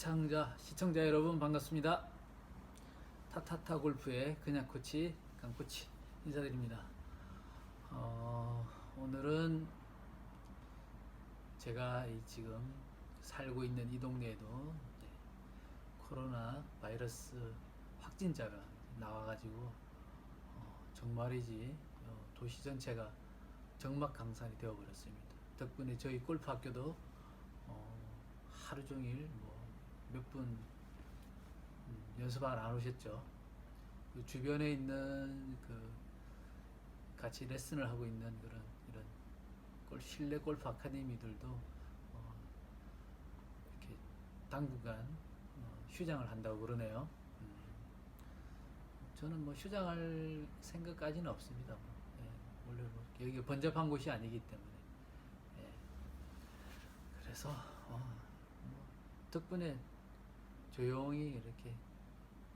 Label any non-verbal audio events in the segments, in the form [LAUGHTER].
시청자 시청자 여러분 반갑습니다. 타타타 골프의 그냥 코치 강 코치 인사드립니다. 어, 오늘은 제가 이 지금 살고 있는 이 동네에도 코로나 바이러스 확진자가 나와가지고 어, 정말이지 어, 도시 전체가 정막강산이 되어버렸습니다. 덕분에 저희 골프 학교도 어, 하루 종일 뭐 몇분 음, 연습을 안 오셨죠. 그 주변에 있는 그 같이 레슨을 하고 있는 그런 이런 골 실내 골프 아카데미들도 어, 이렇게 당분간 어, 휴장을 한다고 그러네요. 음, 저는 뭐 휴장할 생각까지는 없습니다. 뭐. 예, 원래 뭐 여기가 번잡한 곳이 아니기 때문에. 예. 그래서 어, 뭐 덕분에 조용히 이렇게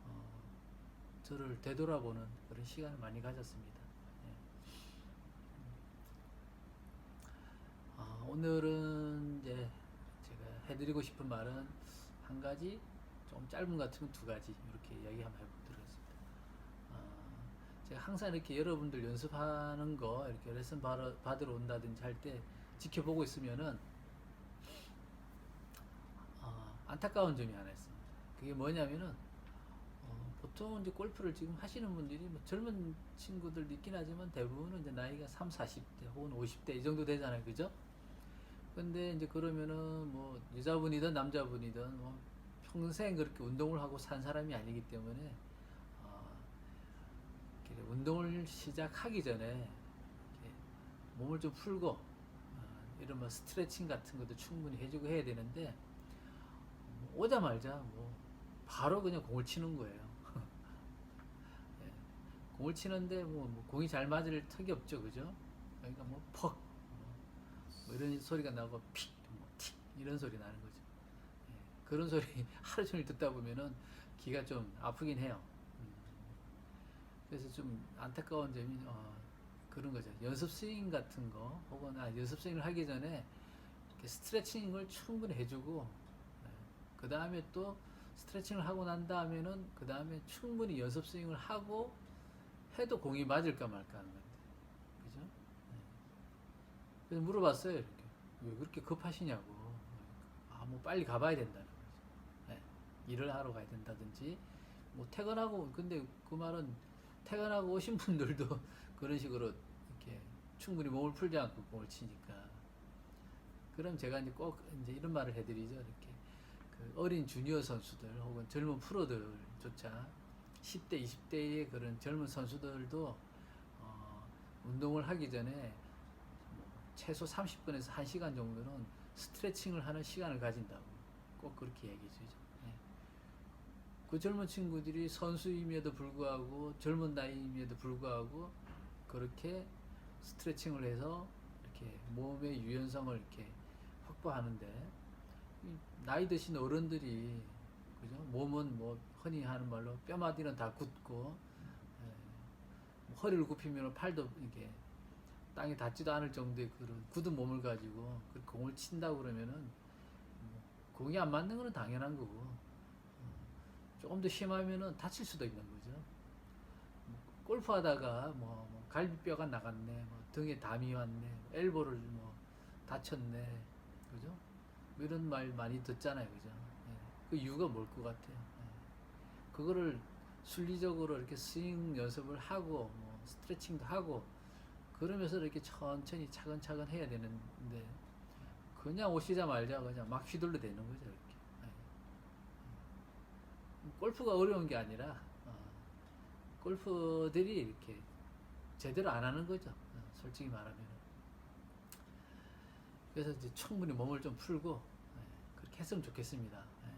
어, 저를 되돌아보는 그런 시간을 많이 가졌습니다. 예. 아, 오늘은 이제 제가 해드리고 싶은 말은 한 가지, 좀 짧은 것 같으면 두 가지 이렇게 이야기 한번 해보도록 하겠습니다. 아, 제가 항상 이렇게 여러분들 연습하는 거 이렇게 레슨 받으러, 받으러 온다든지 할 때 지켜보고 있으면은 어, 안타까운 점이 하나 있습니다. 그게 뭐냐면은 어, 보통 이제 골프를 지금 하시는 분들이 뭐 젊은 친구들도 있긴 하지만 대부분은 이제 나이가 3, 40대 혹은 50대 이 정도 되잖아요. 그죠? 근데 이제 그러면은 뭐 여자분이든 남자분이든 뭐 평생 그렇게 운동을 하고 산 사람이 아니기 때문에 어, 운동을 시작하기 전에 몸을 좀 풀고 어, 이런 뭐 스트레칭 같은 것도 충분히 해주고 해야 되는데 뭐 오자마자 뭐 바로 그냥 공을 치는 거예요. [LAUGHS] 예. 공을 치는데 뭐, 뭐 공이 잘 맞을 턱이 없죠, 그죠? 그러니까 뭐 퍽, 뭐 이런 소리가 나고 픽, 뭐 틱, 이런 소리 나는 거죠. 예. 그런 소리 [LAUGHS] 하루 종일 듣다 보면은 귀가 좀 아프긴 해요. 음. 그래서 좀 안타까운 점이 어, 그런 거죠. 연습 스윙 같은 거 혹은 아, 연습 스윙을 하기 전에 스트레칭을 충분히 해주고 그 다음에 또 스트레칭을 하고 난 다음에는 그 다음에 충분히 연습 스윙을 하고 해도 공이 맞을까 말까 하는 건데. 그죠? 네. 그래서 물어봤어요 이렇게. 왜 그렇게 급하시냐고. 아 뭐 빨리 가봐야 된다는 거죠 네. 일을 하러 가야 된다든지. 뭐 퇴근하고 근데 그 말은 퇴근하고 오신 분들도 [LAUGHS] 그런 식으로 이렇게 충분히 몸을 풀지 않고 공을 치니까. 그럼 제가 이제 꼭 이제 이런 말을 해드리죠 이렇게. 그 어린 주니어 선수들 혹은 젊은 프로들조차 10대, 20대의 그런 젊은 선수들도 어, 운동을 하기 전에 뭐 최소 30분에서 1시간 정도는 스트레칭을 하는 시간을 가진다고 꼭 그렇게 얘기해 주죠. 예. 그 젊은 친구들이 선수임에도 불구하고 젊은 나이임에도 불구하고 그렇게 스트레칭을 해서 이렇게 몸의 유연성을 이렇게 확보하는데 이 나이 드신 어른들이 그죠 몸은 뭐 흔히 하는 말로 뼈마디는 다 굳고 예, 뭐 허리를 굽히면 팔도 이게 땅에 닿지도 않을 정도의 그런 굳은 몸을 가지고 그 공을 친다고 그러면은 뭐 공이 안 맞는 거는 당연한 거고 어, 조금 더 심하면은 다칠 수도 있는 거죠. 뭐 골프 하다가 뭐, 뭐 갈비뼈가 나갔네, 뭐 등에 담이 왔네, 뭐 엘보를 뭐 다쳤네, 그죠? 뭐 이런 말 많이 듣잖아요, 그죠? 예. 그 이유가 뭘 것 같아요. 예. 그거를 순리적으로 이렇게 스윙 연습을 하고, 뭐 스트레칭도 하고, 그러면서 이렇게 천천히 차근차근 해야 되는데, 그냥 오시자마자 그냥 막 휘둘러 대는 거죠, 이렇게. 예. 예. 골프가 어려운 게 아니라, 어, 골프들이 이렇게 제대로 안 하는 거죠, 어, 솔직히 말하면. 그래서 이제 충분히 몸을 좀 풀고 예, 그렇게 했으면 좋겠습니다. 예.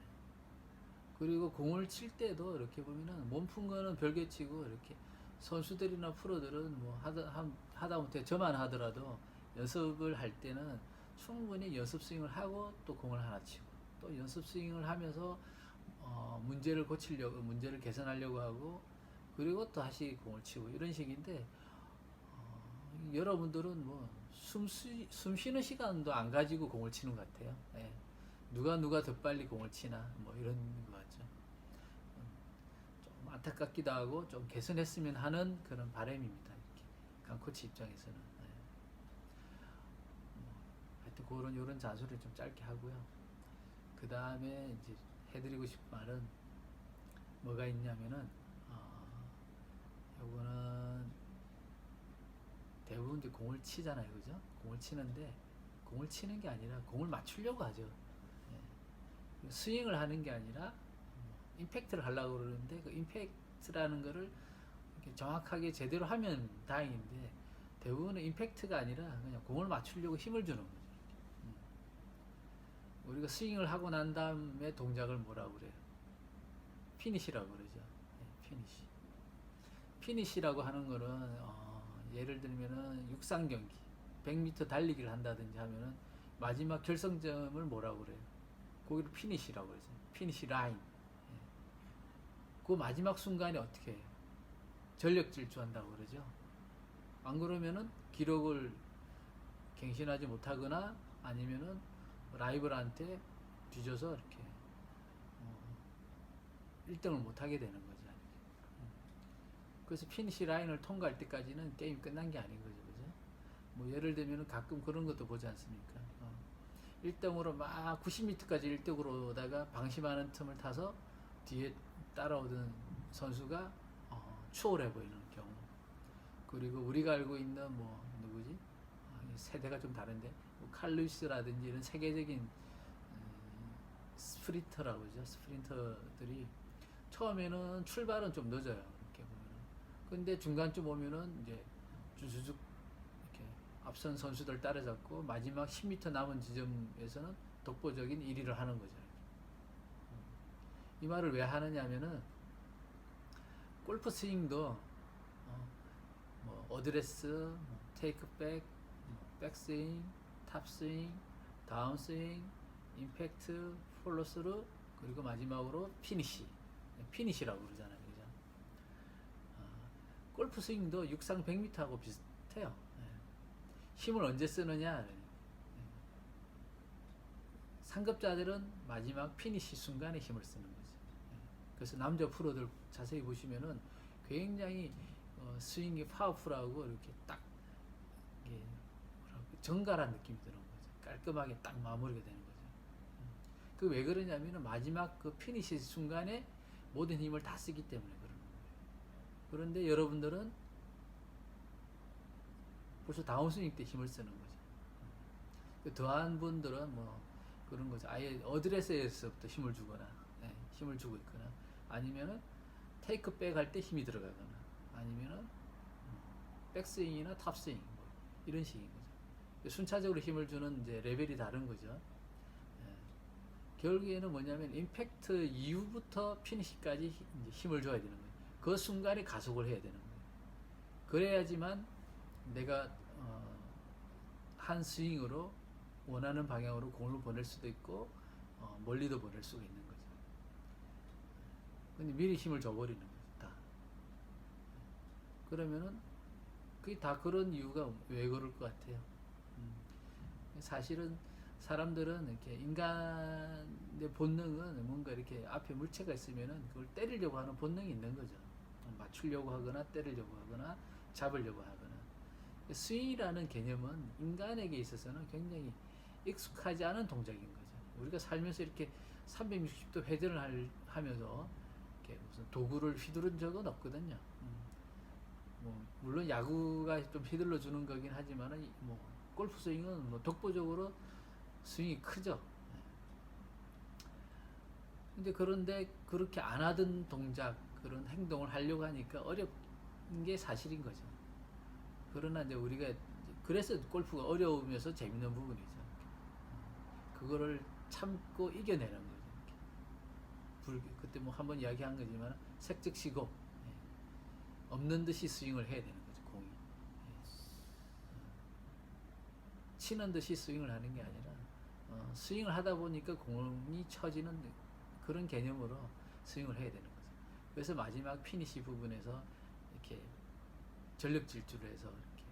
그리고 공을 칠 때도 이렇게 보면은 몸 푼 거는 별개 치고 이렇게 선수들이나 프로들은 뭐 하다 한- 하다 못해 저만 하더라도 연습을 할 때는 충분히 연습 스윙을 하고 또 공을 하나 치고 또 연습 스윙을 하면서 어, 문제를 고치려고 문제를 개선하려고 하고 그리고 또 다시 공을 치고 이런 식인데 어, 여러분들은 뭐 숨, 쉬, 숨 쉬는 시간도 안 가지고 공을 치는 것 같아요. 예. 누가 누가 더 빨리 공을 치나 뭐 이런 거 같죠. 음, 좀 안타깝기도 하고 좀 개선했으면 하는 그런 바람입니다. 이렇게 강 코치 입장에서는. 네. 뭐, 하여튼 그런 이런 자수를 좀 짧게 하고요. 그 다음에 이제 해드리고 싶은 말은 뭐가 있냐면은 어, 요거는 대부분 이제 공을 치잖아요, 그죠? 공을 치는데 공을 치는 게 아니라 공을 맞추려고 하죠. 예. 스윙을 하는 게 아니라 음, 임팩트를 하려고 그러는데 그 임팩트라는 거를 정확하게 제대로 하면 다행인데 대부분은 임팩트가 아니라 그냥 공을 맞추려고 힘을 주는 거죠. 음. 우리가 스윙을 하고 난 다음에 동작을 뭐라고 그래요? 피니시라고 그러죠. 예, 피니시. 피니시라고 하는 거는 어, 예를 들면은 육상 경기 100m 달리기를 한다든지 하면은 마지막 결승점을 뭐라고 그래요? 거기를 피니시라고 그러죠. 피니시 라인. 예. 그 마지막 순간에 어떻게 해요? 전력 질주한다고 그러죠. 안 그러면은 기록을 갱신하지 못하거나 아니면은 라이벌한테 뒤져서 이렇게 어, 1등을 못하게 되는 거죠. 음. 그래서 피니시 라인을 통과할 때까지는 게임 끝난 게 아닌 거죠. 그죠? 뭐 예를 들면 가끔 그런 것도 보지 않습니까? 어, 1등으로 막 90m까지 1등으로 오다가 방심하는 틈을 타서 뒤에 따라오던 선수가 어, 추월해 보이는 경우. 그리고 우리가 알고 있는 뭐 누구지? 아, 이 세대가 좀 다른데 뭐 칼루이스라든지 이런 세계적인 음, 스프린터라고 그러죠. 스프린터들이 처음에는 출발은 좀 늦어요. 근데 중간쯤 오면은 이제 주주죽 이렇게 앞선 선수들 따라잡고 마지막 10m 남은 지점에서는 독보적인 1위를 하는 거죠. 음. 이 말을 왜 하느냐면은 골프 스윙도 어, 뭐 어드레스, 뭐 테이크백, 뭐 백스윙, 탑스윙, 다운스윙, 임팩트, 폴로스루 그리고 마지막으로 피니시. 피니시라고 그러잖아요. 골프 스윙도 육상 100m하고 비슷해요. 예. 힘을 언제 쓰느냐? 예. 상급자들은 마지막 피니시 순간에 힘을 쓰는 거죠. 예. 그래서 남자 프로들 자세히 보시면은 굉장히 어, 스윙이 파워풀하고 이렇게 딱 이게 뭐라고 정갈한 느낌이 드는 거죠. 깔끔하게 딱 마무리가 되는 거죠. 그 왜 그러냐면은 마지막 그 피니시 순간에 모든 힘을 다 쓰기 때문에 그런데 여러분들은 벌써 다운스윙 때 힘을 쓰는 거죠. 그 더한 분들은 뭐 그런 거죠. 아예 어드레스에서부터 힘을 주거나 예, 힘을 주고 있거나 아니면은 테이크백 할 때 힘이 들어가거나 아니면은 음, 백스윙이나 탑스윙 뭐 이런 식인 거죠. 순차적으로 힘을 주는 이제 레벨이 다른 거죠. 예. 결국에는 뭐냐면 임팩트 이후부터 피니시까지 힘을 줘야 되는 거예요. 그 순간에 가속을 해야 되는 거예요. 그래야지만 내가 어, 한 스윙으로 원하는 방향으로 공을 보낼 수도 있고 어, 멀리도 보낼 수가 있는 거죠. 근데 미리 힘을 줘버리는 거죠. 다. 그러면은 그게 다 그런 이유가 왜 그럴 것 같아요. 음. 사실은 사람들은 이렇게 인간의 본능은 뭔가 이렇게 앞에 물체가 있으면은 그걸 때리려고 하는 본능이 있는 거죠. 맞추려고 하거나 때리려고 하거나 잡으려고 하거나. 스윙이라는 개념은 인간에게 있어서는 굉장히 익숙하지 않은 동작인 거죠. 우리가 살면서 이렇게 360도 회전을 할- 하면서 이렇게 무슨 도구를 휘두른 적은 없거든요. 음. 뭐 물론 야구가 좀 휘둘러 주는 거긴 하지만은 뭐 골프 스윙은 뭐 독보적으로 스윙이 크죠. 네. 근데 그런데 그렇게 안 하던 동작 그런 행동을 하려고 하니까 어려운 게 사실인 거죠. 그러나 이제 우리가 그래서 골프가 어려우면서 재밌는 부분이죠. 그거를 참고 이겨내는 거죠. 그때 뭐 한번 이야기한 거지만 색즉시고 예. 없는 듯이 스윙을 해야 되는 거죠 공이. 예. 치는 듯이 스윙을 하는 게 아니라 어, 스윙을 하다 보니까 공이 쳐지는 그런 개념으로 스윙을 해야 되는 거죠. 그래서 마지막 피니시 부분에서 이렇게 전력 질주를 해서 이렇게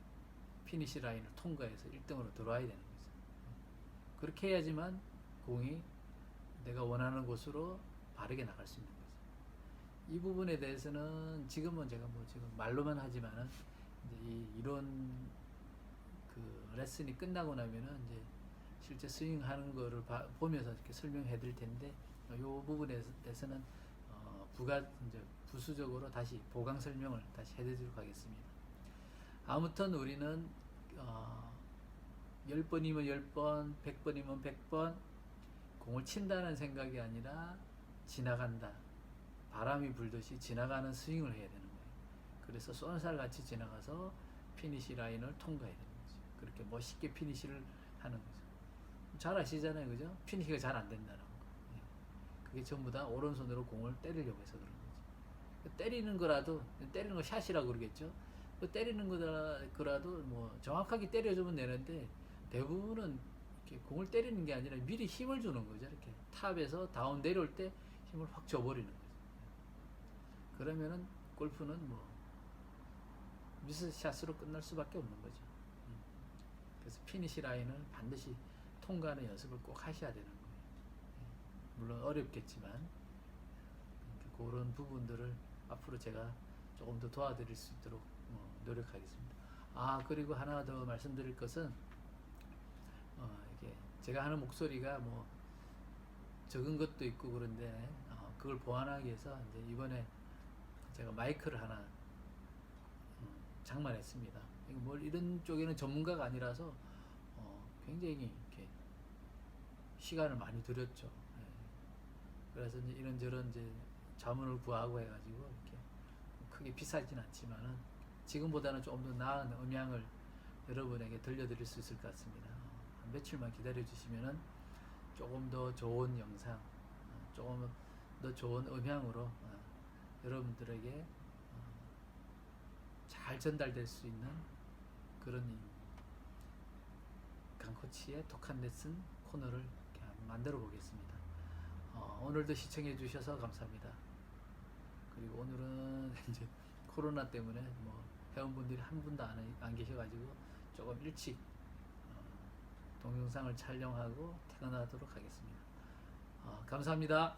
피니시 라인을 통과해서 1등으로 들어와야 되는 거죠. 그렇게 해야지만 공이 내가 원하는 곳으로 바르게 나갈 수 있는 거죠. 이 부분에 대해서는 지금은 제가 뭐 지금 말로만 하지만은 이 이론 그 레슨이 끝나고 나면은 이제 실제 스윙하는 거를 봐- 보면서 이렇게 설명해 드릴 텐데 이 부분에 대해서는 어, 부가 이제 부수적으로 다시 보강 설명을 다시 해드리도록 하겠습니다. 아무튼 우리는 어, 10번이면 10번, 100번이면 100번 공을 친다는 생각이 아니라 지나간다. 바람이 불듯이 지나가는 스윙을 해야 되는 거예요. 그래서 쏜살 같이 지나가서 피니시 라인을 통과해야 되는 거죠. 그렇게 멋있게 피니시를 하는 거죠. 잘 아시잖아요, 그죠? 피니시가 잘 안 된다는 거. 예. 그게 전부 다 오른손으로 공을 때리려고 해서 그런 거죠. 때리는 거라도 때리는 거 샷이라고 그러겠죠. 그 때리는 거라- 거라도 뭐 정확하게 때려주면 되는데 대부분은 이렇게 공을 때리는 게 아니라 미리 힘을 주는 거죠. 이렇게 탑에서 다운 내려올 때 힘을 확 줘버리는 거죠. 그러면은 골프는 뭐 미스 샷으로 끝날 수밖에 없는 거죠. 음. 그래서 피니시 라인을 반드시 통과하는 연습을 꼭 하셔야 되는 거예요. 예. 물론 어렵겠지만 그런 부분들을 앞으로 제가 조금 더 도와드릴 수 있도록 어, 노력하겠습니다. 아 그리고 하나 더 말씀드릴 것은 어, 이게 제가 하는 목소리가 뭐 적은 것도 있고 그런데 어, 그걸 보완하기 위해서 이제 이번에 제가 마이크를 하나 음, 장만했습니다. 뭘 이런 쪽에는 전문가가 아니라서 어, 굉장히 이렇게 시간을 많이 들였죠. 예. 그래서 이제 이런저런 이제 자문을 구하고 해가지고 이렇게 크게 비싸진 않지만은 지금보다는 조금 더 나은 음향을 여러분에게 들려드릴 수 있을 것 같습니다. 어, 한 며칠만 기다려 주시면은 조금 더 좋은 영상, 어, 조금 더 좋은 음향으로 어, 여러분들에게 어, 잘 전달될 수 있는 그런 이 강코치의 독한 레슨 코너를 만들어 보겠습니다. 어, 오늘도 시청해 주셔서 감사합니다. 그리고 오늘은 [LAUGHS] 이제 코로나 때문에 뭐 회원분들이 한 분도 안, 안 계셔가지고 조금 일찍 어, 동영상을 촬영하고 퇴근하도록 하겠습니다. 어, 감사합니다.